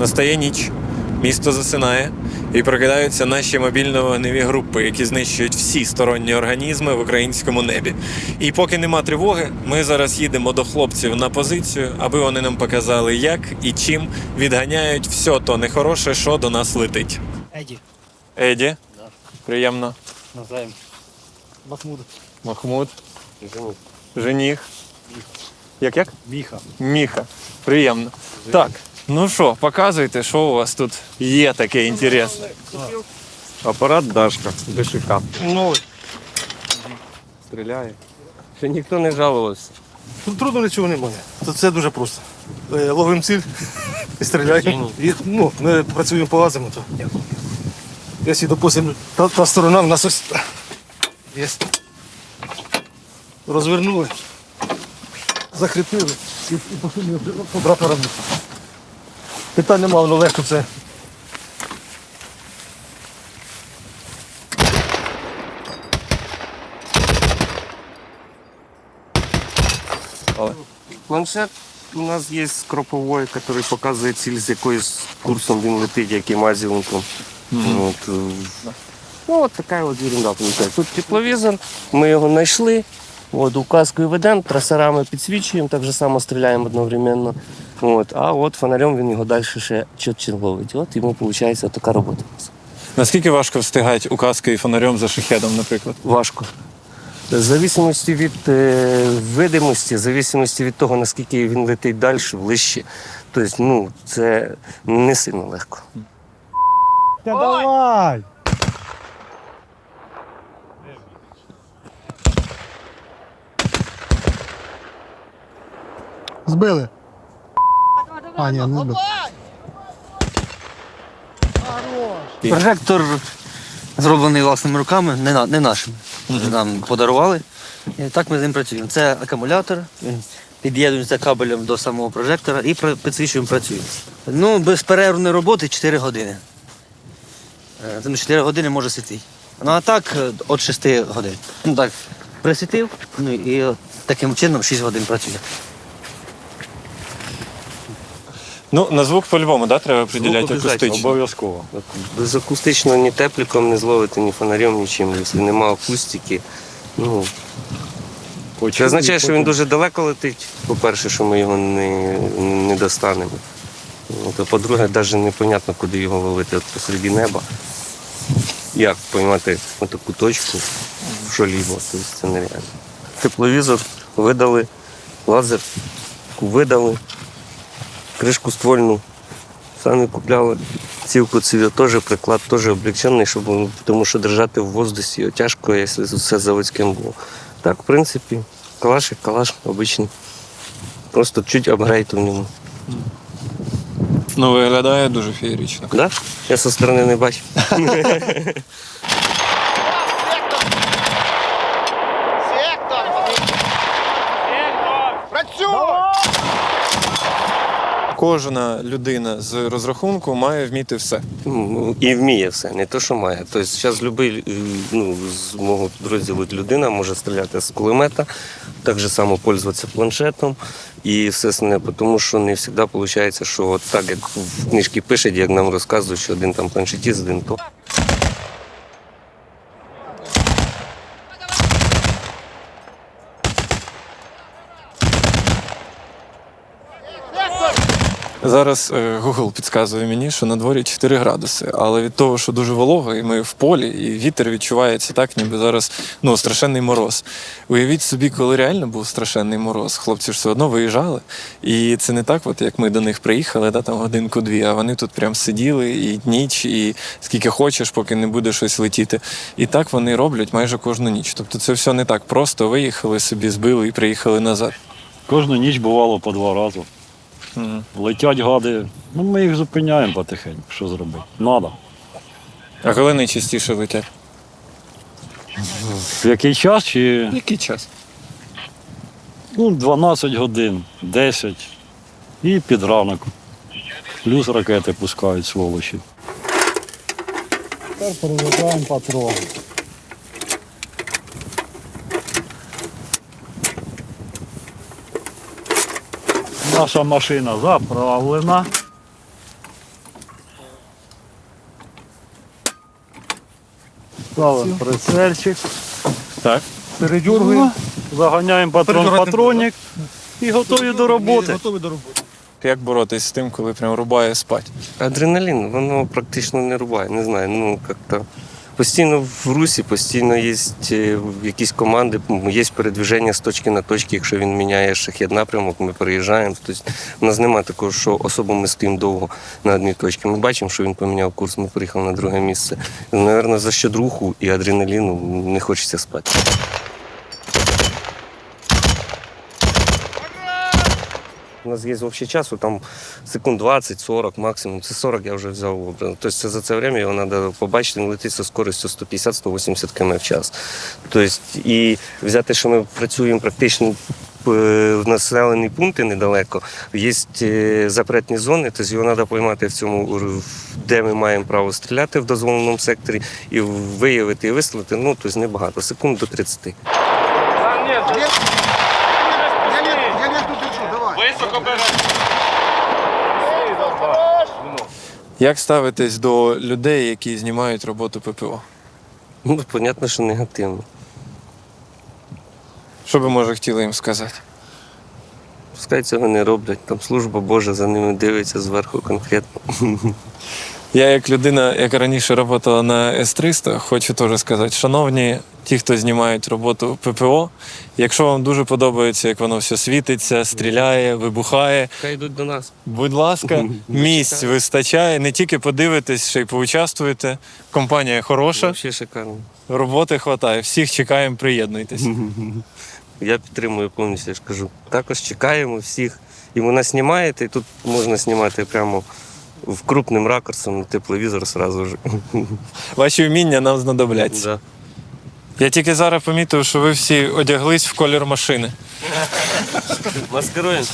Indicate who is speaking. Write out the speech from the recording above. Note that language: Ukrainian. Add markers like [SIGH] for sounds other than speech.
Speaker 1: Настає ніч, місто засинає, і прокидаються наші мобільно-вогневі групи, які знищують всі сторонні організми в українському небі. І поки нема тривоги, ми зараз їдемо до хлопців на позицію, аби вони нам показали, як і чим відганяють все то нехороше, що до нас летить.
Speaker 2: Еді.
Speaker 1: Еді, приємно.
Speaker 2: Назаєм. Махмуд.
Speaker 1: Махмуд. Жених. Як як?
Speaker 2: Міха.
Speaker 1: Міха. Приємно. Так, ну що, показуйте, що у вас тут є таке інтересне.
Speaker 3: Апарат Дашка, ДШК.
Speaker 2: Ну,
Speaker 3: Стріляє. Ще ніхто не жалувався.
Speaker 2: тут трудно нічого немає. Тут все дуже просто. Е, Ловимо ціль і стріляємо. І, ну, ми працюємо по лазеру, то. Якщо, допустимо, та, та сторона в нас ось. Є. Розвернули, закріпили і, і пошли побрати роботу. Питань немає, воно легко це.
Speaker 3: Планшет у нас є з кропової, який показує ціль, з якоюсь курсом він летить, яким азімутом. От, е, ну, от така от ерунда виходить. Тут тепловізор, ми його знайшли. От, указкою ведемо, трасерами підсвічуємо, так же само стріляємо одновременно. От, а от фонарем він його далі ще чітче ловить. От йому виходить така робота.
Speaker 1: Наскільки важко встигати указкою і фонарем за шахедом, наприклад?
Speaker 3: Важко. В зависимості від е, видимості, в зависимості від того, наскільки він летить далі, ближче. Тобто, ну, це не сильно легко.
Speaker 2: Та давай! Збили. А, ні, не збили.
Speaker 4: Прожектор зроблений власними руками, не, на, не нашими. Нам подарували. І так ми з ним працюємо. Це акумулятор, він під'єднується кабелем до самого прожектора і про- підсвічуємо працюємо. Ну, безперервної роботи 4 години. Е, Тому 4 години може світити. Ну а так е, від 6 годин. Ну так, присвітив, ну і от таким чином 6 годин працює.
Speaker 1: Ну, на звук по-любому, да, треба приділяти акустично.
Speaker 3: Обов'язково. Без акустичного ні тепліком не зловити, ні фонарем, нічим. Якщо немає акустики, ну. Це означає, що він дуже далеко летить. По-перше, що ми його не, не достанемо. От, а по-друге, навіть непонятно, куди його ловити от посереді неба. Як поймати таку точку, що ліво, тобто це нереально. Тепловізор видали, лазер видали, кришку ствольну самі купляли. Цівку циві теж приклад теж облегчений, щоб тому що держати в воздусі його тяжко, якщо все заводським було. Так, в принципі, калаш як калаш обичний. Просто чуть апгрейд у ньому.
Speaker 1: Ну, виглядає дуже феєрично.
Speaker 3: Да? Я зі сторони не бачив.
Speaker 1: Кожна людина з розрахунку має вміти все.
Speaker 3: Ну, І вміє все, не то, що має. Тобто зараз будь-який ну, з мого підрозділу людина може стріляти з кулемета, так же само пользуватися планшетом і все основне, тому що не завжди виходить, що от так, як в книжці пишуть, як нам розказують, що один там планшетіст, один то.
Speaker 1: Зараз е, Google підказує мені, що на дворі 4 градуси, але від того, що дуже волого, і ми в полі, і вітер відчувається так, ніби зараз ну, страшенний мороз. Уявіть собі, коли реально був страшенний мороз, хлопці ж все одно виїжджали. І це не так, от як ми до них приїхали, да, там годинку-дві, а вони тут прям сиділи і ніч, і скільки хочеш, поки не буде щось летіти. І так вони роблять майже кожну ніч. Тобто це все не так просто. Виїхали собі, збили і приїхали назад.
Speaker 5: Кожну ніч бувало по два рази. Летять гади. Ну ми їх зупиняємо потихеньку. Що зробити? Надо.
Speaker 1: А коли найчастіше летять?
Speaker 5: В який час чи
Speaker 1: Який час?
Speaker 5: ну, 12 годин, 10 і під ранок. Плюс ракети пускають сволочі. Тепер перевертаємо патрони. Наша машина заправлена. Ставимо прицельчик. Так.
Speaker 2: Передюргуємо, ну,
Speaker 5: заганяємо патрон патронник і готові ну, до роботи.
Speaker 2: Готові до роботи.
Speaker 1: Як боротися з тим, коли прям рубає спать?
Speaker 3: Адреналін, воно практично не рубає, не знаю, ну як-то постійно в русі, постійно є е, якісь команди, є передвіження з точки на точки. Якщо він міняє шахет напрямок, ми переїжджаємо. Тобто у нас немає такого, що особо ми стоїмо довго на одній точці. Ми бачимо, що він поміняв курс, ми приїхали на друге місце. Наверно, за счет руху і адреналіну не хочеться спати. У нас є взагалі часу, там секунд 20-40 максимум. Це 40 я вже взяв. Тобто це за це время його треба побачити, він летить зі скоростю 150-180 км в час. Тобто, і взяти, що ми працюємо практично е, в населені пункти недалеко, є е, запретні зони, тобто його треба поймати в цьому, де ми маємо право стріляти в дозволеному секторі, і виявити і вислати, ну, тобто небагато, секунд до 30.
Speaker 1: Як ставитесь до людей, які знімають роботу ППО?
Speaker 3: Ну, понятно, що негативно.
Speaker 1: Що би може хотіли їм сказати?
Speaker 3: Пускай цього не роблять. Там служба Божа за ними дивиться зверху конкретно.
Speaker 1: Я, як людина, яка раніше працювала на С-300, хочу теж сказати, шановні ті, хто знімають роботу ППО, якщо вам дуже подобається, як воно все світиться, стріляє, вибухає,
Speaker 3: Хай йдуть до нас.
Speaker 1: будь ласка, місць вистачає. Не тільки подивитесь, ще й поучаствуєте. Компанія хороша,
Speaker 3: Взагалі шикарно.
Speaker 1: роботи хватає. Всіх чекаємо, приєднуйтесь.
Speaker 3: Я підтримую повністю, я ж кажу. Також чекаємо всіх. І мене знімаєте, і тут можна знімати прямо в крупним ракурсом на тепловізор сразу ж. [LAUGHS]
Speaker 1: Ваші вміння нам знадобляться.
Speaker 3: Да.
Speaker 1: Я тільки зараз помітив, що ви всі одяглись в колір машини.
Speaker 3: Маскируємо.